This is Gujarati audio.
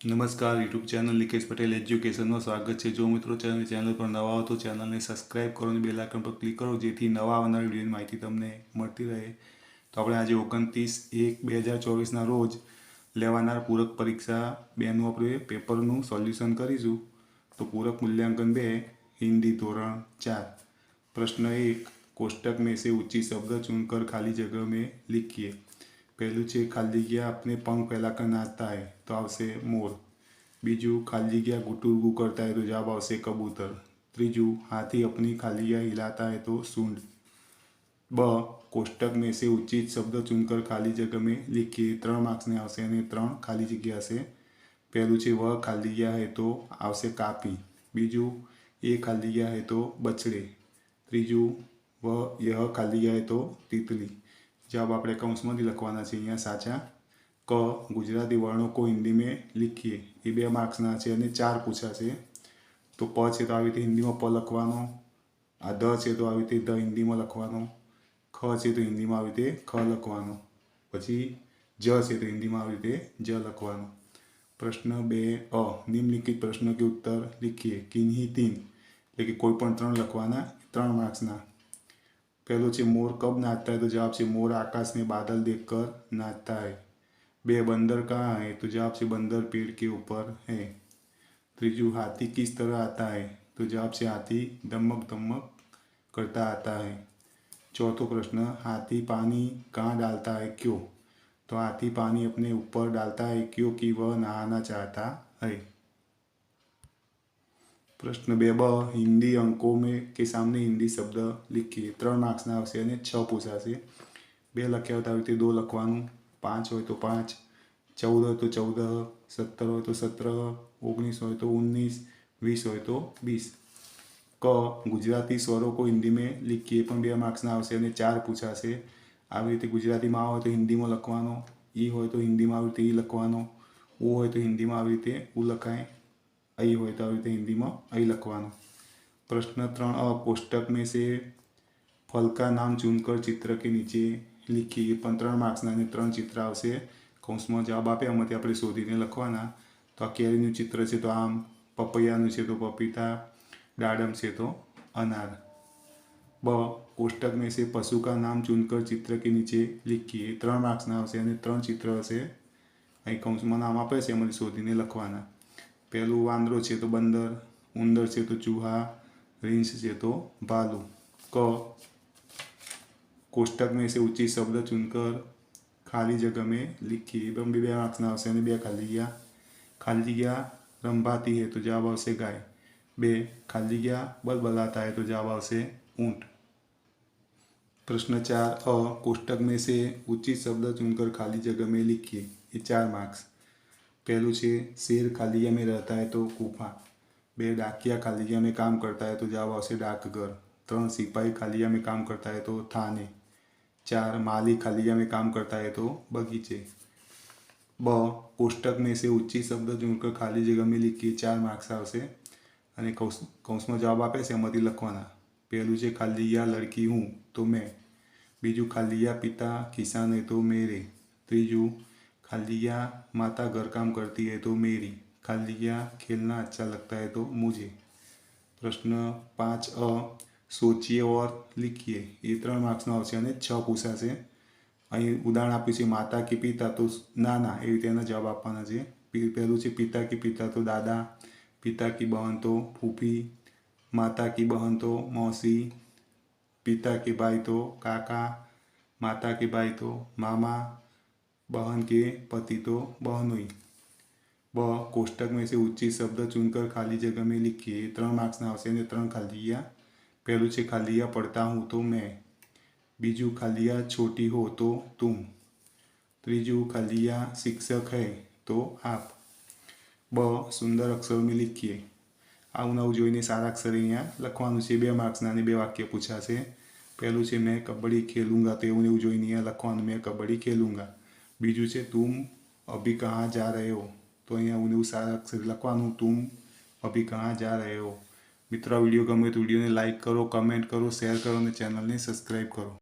નમસ્કાર, યુટ્યુબ ચેનલ નિકેશ પટેલ એજ્યુકેશનમાં સ્વાગત છે. જો મિત્રો ચેનલ ચેનલ પર નવા હો તો ચેનલને સબસ્ક્રાઇબ કરો અને બેલ આઇકન પર ક્લિક કરો, જેથી નવા આવનારા વિડીયોની માહિતી તમને મળતી રહે. તો આપણે આજે ઓગણત્રીસ એક બે હજાર ચોવીસના રોજ લેવાનાર પૂરક પરીક્ષા બેનું આપણે પેપરનું સોલ્યુશન કરીશું. તો પૂરક મૂલ્યાંકન બે, હિન્દી ધોરણ ચાર. પ્રશ્ન એક કોષ્ટક મેં સે ઊંચી શબ્દ ચૂનકર ખાલી જગ્યા મેં લીખીએ. પહેલું છે ખાલી જગ્યા આપણે પંખ પહેલાં કનાતા હે તો આવશે મોર બીજું ખાલી જગ્યા ગુટુર ગુ કરતા હોય તો જવાબ આવશે કબૂતર ત્રીજું હાથી અપની ખાલી જગ્યા હિલાતા હે તો સૂંઢ બ કોષ્ટક મેં સે ઉચિત શબ્દ ચૂનકર ખાલી જગ્યા મેં લીખીએ ત્રણ માર્ક્સને આવશે અને ત્રણ ખાલી જગ્યા હશે પહેલું છે વ ખાલી જગ્યા હે તો આવશે કાપી બીજું એ ખાલી જગ્યા હે તો બછડે ત્રીજું વ યહ ખાલી જગ્યા હે તો તીતલી જવાબ આપણે કૌંસમાંથી લખવાના છે અહીંયા સાચા ક ગુજરાતી વર્ણો કો હિન્દી મેં લીખીએ એ બે માર્ક્સના છે અને ચાર પૂછાશે તો પ છે તો આવી રીતે હિન્દીમાં પ લખવાનો આ ધ છે તો આવી રીતે ધ હિન્દીમાં લખવાનો ખ છે તો હિન્દીમાં આવી રીતે ખ લખવાનો પછી જ છે તો હિન્દીમાં આવી રીતે જ લખવાનો પ્રશ્ન બે અ નિમ્નલિખિત પ્રશ્ન કે ઉત્તર લીખીએ કિન્હી તીન એટલે કે કોઈ પણ ત્રણ લખવાના ત્રણ માર્ક્સના पहलो છે मोर कब नाचता है तो जवाब છે मोर आकाश में बादल देखकर नाचता है बे बंदर कहाँ है तो जवाब છે बंदर पेड़ के ऊपर है त्रिजु हाथी किस तरह आता है तो जवाब છે हाथी दमक दमक करता आता है चौथो प्रश्न हाथी पानी कहाँ डालता है क्यों तो हाथी पानी अपने ऊपर डालता है क्योंकि वह नहाना चाहता है પ્રશ્ન બે, બ, હિન્દી અંકો મેં કે સામને હિન્દી શબ્દ લીખીએ. ત્રણ માર્ક્સના આવશે અને છ પૂછાશે. બે લખ્યા હોય તો આવી રીતે દો લખવાનું. પાંચ હોય તો પાંચ, ચૌદ હોય તો ચૌદ, સત્તર હોય તો સત્તર, ઓગણીસ હોય તો ઓગણીસ, વીસ હોય તો વીસ. ક, ગુજરાતી સ્વરો કો હિન્દી મેં લીખીએ. પણ બે માર્ક્સના આવશે અને ચાર પૂછાશે. આવી રીતે ગુજરાતીમાં હોય તો હિન્દીમાં લખવાનો. ઈ હોય તો હિન્દીમાં આવી રીતે ઈ લખવાનો. ઉ હોય તો હિન્દીમાં આવી રીતે ઉ લખાય. અહીં હોય તો આવી રીતે હિન્દીમાં અહીં લખવાનું. પ્રશ્ન ત્રણ અ કોષ્ટક મેં સે ફલ નામ ચૂનકર ચિત્ર કે નીચે લીખીએ પણ ત્રણ માર્ક્સના અને ત્રણ ચિત્ર આવશે. કૌંસમાં જવાબ આપે એમાંથી આપણે શોધીને લખવાના. તો આ કેરીનું ચિત્ર છે તો આમ, પપૈયાનું છે તો પપીતા, દાડમ છે તો અનાર. બ, કોષ્ટક મેં છે પશુ નામ ચૂનકર ચિત્ર કે નીચે લીખીએ ત્રણ માર્ક્સના આવશે અને ત્રણ ચિત્ર હશે. અહીં કૌંસમાં નામ આપે છે એમાંથી શોધીને લખવાના. પહેલું વાંદરો છે તો બંદર ઉંદર છે તો ચૂહા રીંછ છે તો ભાલુ ક કોષ્ટક में से ऊंची शब्द चुनकर खाली जगह में लिखिए એમ બે માર્ક્સના આવશે અને બે ખાલી જગ્યા ખાલી જગ્યા રંભાતી है तो जवाब આવશે ગાય બે ખાલી જગ્યા બલબલાતા है तो जवाब આવશે ऊंट प्रश्न चार अ कोष्टक में से उचित शब्द चुनकर खाली जगह में लिखिए ये चार मार्क्स पहलू है शेर खालिया में रहता है तो कूफा बे डाकिया खालिया में काम करता है तो जवाब आ डाकघर तर सिपाही खालिया में काम करता है तो थाने, चार माली खालिया में काम करता है तो बगीचे। ब, कोष्टक में से ऊँची शब्द जुड़कर खाली जगह में लिखिए चार मार्क्स आवश्य અને કૌંસમાં જવાબ આપે છે એમાંથી લખવાના પહેલું છે ખાલીયા લડકી હું તો મેં બીજું ખાલીયા પિતા ખિસ્સા નહીં તો મેરે ત્રીજું खाली या माता घर काम करती है तो मेरी खाली या खेलना अच्छा लगता है तो मुझे પ્રશ્ન પાંચ અ સોચીએ ઓર લીખીએ એ ત્રણ માર્ક્સનો આવશે અને છ પૂછાશે અહીં ઉદાહરણ આપ્યું છે માતા કે પિતા તો ના ના એવી રીતે એના જવાબ આપવાના છે પે- પહેલું છે પિતા કે પિતા તો દાદા પિતા કી બહન તો ફૂફી માતા કી બહન તો મૌસી पिता के भाई तो काका माता के भाई तो मामा बहन के पति तो बहनोई ब कोष्टक में से उचित शब्द चुनकर खाली जगह में लिखिए ત્રણ માર્ક્સના આવશે અને ત્રણ ખાલી જગ્યા પહેલું છે ખાલી જગ્યા પડતા હું તો મેં બીજું ખાલી જગ્યા છોટી હો તો तुम ત્રીજું ખાલી જગ્યા શિક્ષક है तो आप બ સુંદર અક્ષરો में लिखिए આવું નવું જોઈને સારા અક્ષર અહીંયા લખવાનું છે બે માર્ક્સના અને બે વાક્ય પૂછાશે પહેલું છે મેં કબડ્ડી ખેલુંગા તો એવું ને એવું જોઈને અહીંયા લખવાનું મેં કબડ્ડી ખેલુંગા બીજું છે, તુમ અભી કહાં જા રહે હો? તો અહીંયા હું એવું સારા અક્ષર લખવાનું, તુમ અભી કહાં જા રહે હો? મિત્રો વીડિયો ગમે તો વિડીયોને લાઇક કરો, કમેન્ટ કરો, શેર કરો અને ચેનલને સબસ્ક્રાઈબ કરો.